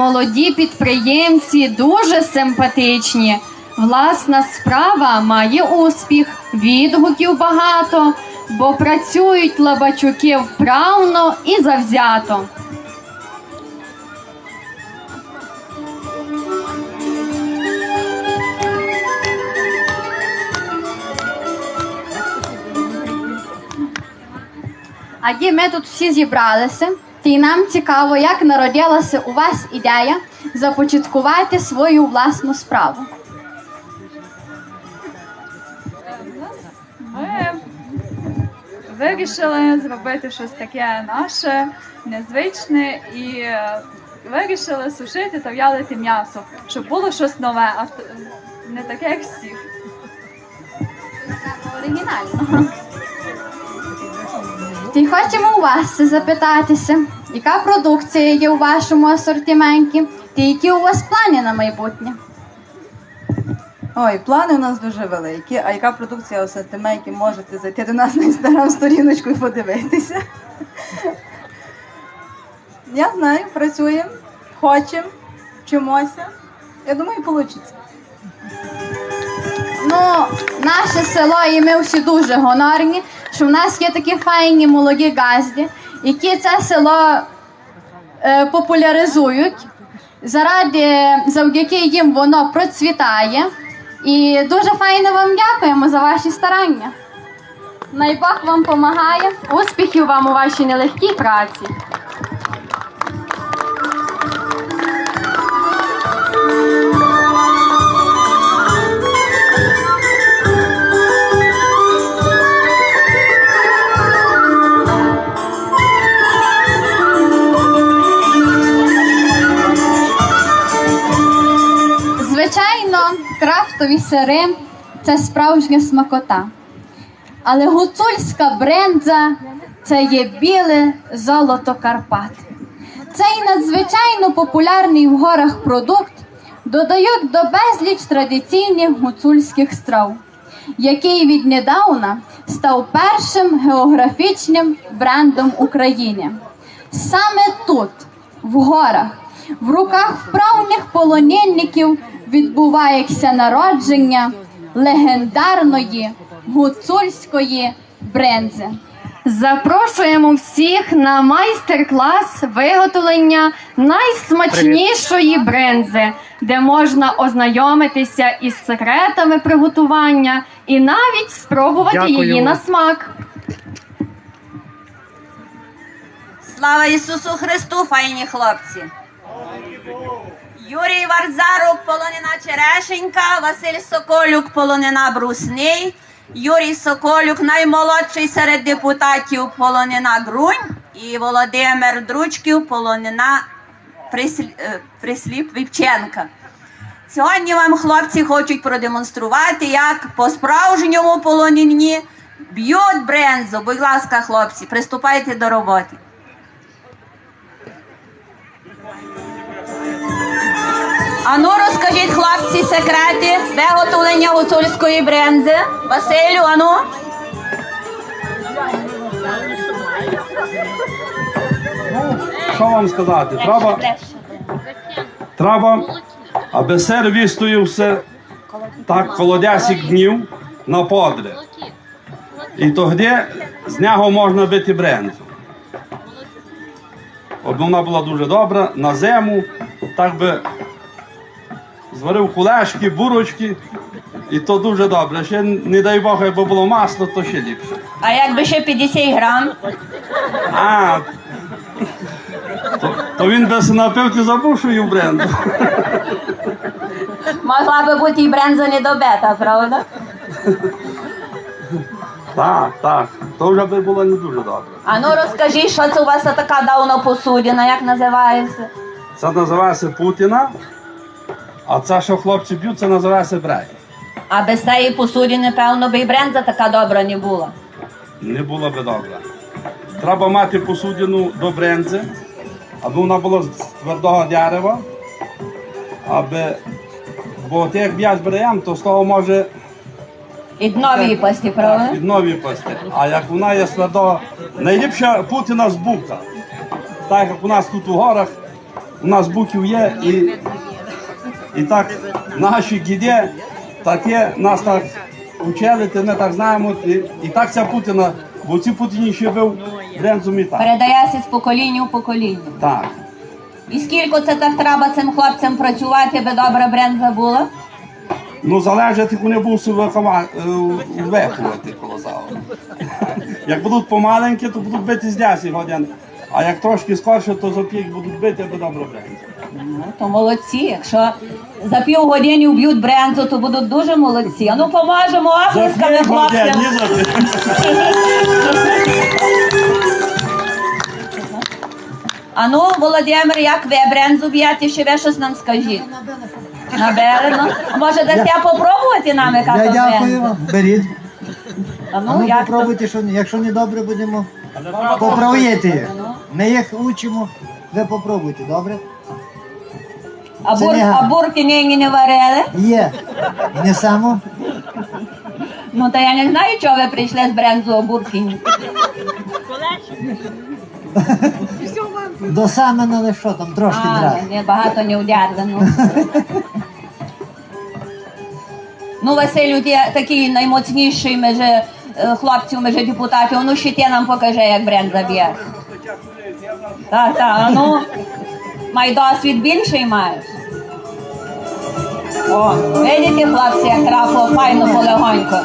Молоді підприємці дуже симпатичні. Власна справа має успіх, відгуків багато, бо працюють лабачуки вправно і завзято. А є ми тут всі зібралися, і нам цікаво, як народилася у вас ідея започаткувати свою власну справу. Ми вирішили зробити щось таке наше, незвичне і е, вирішили сушити та в'ялити м'ясо, щоб було щось нове, а не таке, як всіх. Оригінально. І хочемо у вас запитатися, яка продукція є у вашому асортименті, та які у вас плани на майбутнє? Ой, плани у нас дуже великі. А яка продукція у асортименті, можете зайти до нас на інстаграм сторіночку і подивитися. Я знаю, працюємо, хочемо, вчимося. Я думаю, вийде. Ну, наше село і ми всі дуже гонорні, що в нас є такі файні молоді газді, які це село е, популяризують. Заради завдяки їм воно процвітає. І дуже файно вам дякуємо за ваші старання. Найбог вам допомагає, Успіхів вам у вашій нелегкій праці. Крафтові сири це справжня смакота. Але гуцульська брендза це є біле золото Карпат. Цей надзвичайно популярний в горах продукт додають до безліч традиційних гуцульських страв, який віднедавна став першим географічним брендом України. Саме тут, в горах, в руках вправних полонинників відбувається народження легендарної гуцульської брензи. Запрошуємо всіх на майстер-клас виготовлення найсмачнішої брензи, де можна ознайомитися із секретами приготування і навіть спробувати Дякую. її на смак. Слава Ісусу Христу, файні хлопці! Юрій Варзарук, полонина Черешенька, Василь Соколюк, полонина Брусний, Юрій Соколюк, наймолодший серед депутатів, полонина Грунь, і Володимир Дручків, полонина Прислі- е, Присліп Вівченка. Сьогодні вам хлопці хочуть продемонструвати, як по справжньому полонині б'ють брензу. Будь ласка, хлопці, приступайте до роботи. Ану, розкажіть хлопці секрети виготовлення гуцульської брензи. Василю, ану. Що вам сказати? Треба, треба, аби сир вистоявся так коло 10 днів на подрі. І тоді з нього можна бити брензу. Щоб вона була дуже добра на зиму, так би зварив кулешки, бурочки, і то дуже добре. Ще не дай Бог, якби було масло, то ще ліпше. А якби ще 50 грам? А, то, то він би се напив і забув, що бренду. Могла би бути і бренза недобита, правда? Так, так. То вже би було не дуже добре. Ану, розкажіть, що це у вас така давно посудина, як називається? Це називається Путіна, а це, що хлопці б'ють, це називається брей. А без цієї посудини, певно, би і бренза така добра не була. Не було би добре. Треба мати посудину до брензи, аби вона була з твердого дерева, аби. Бо ти як б'єш бреєм, то з того може І дно випасти, правда? від нові пасти. А як вона є з твердого, найліпша Путіна з бука. Так як у нас тут у горах у нас буків є, і, і так наші діди таке нас так учили, ти ми так знаємо, і, і так ця Путіна, бо ці Путіні ще був брензом і так. Передається з покоління в покоління. Так. І скільки це так треба цим хлопцям працювати, би добра бренза була? Ну, залежить, як вони будуть виховати, виховати коло залу. Як будуть помаленькі, то будуть бити з 10 годин. А як трошки скорше, то за п'ять будуть бити, аби добре брензо. Ну, то молодці. Якщо за півгодини вб'ють брензу, то будуть дуже молодці. А ну поможемо За оплесками хлопцям. А ну, Володимир, як ви брензу б'єте, ще ви щось нам скажіть. Набили, ну. А може дасте попробувати нам, яка Я дякую вам. Беріть. А А ну, ну як то? попробуйте, що якщо не добре будемо поправити. Ми їх учимо, ви попробуйте, добре? Гарно. бурки нині не варили? Є. Не само. Ну, та я не знаю, чого ви прийшли з брензу а. До саме, але що там, трошки А, треба. не, багато не вдерли, ну. Василю, ти такий наймоцніший між е, хлопців, між депутатів. Ну, ще ти нам покажи, як бренд заб'єш. Так, так, а ну, май досвід більший маєш. О, видите, хлопці, як трапило файно полегонько.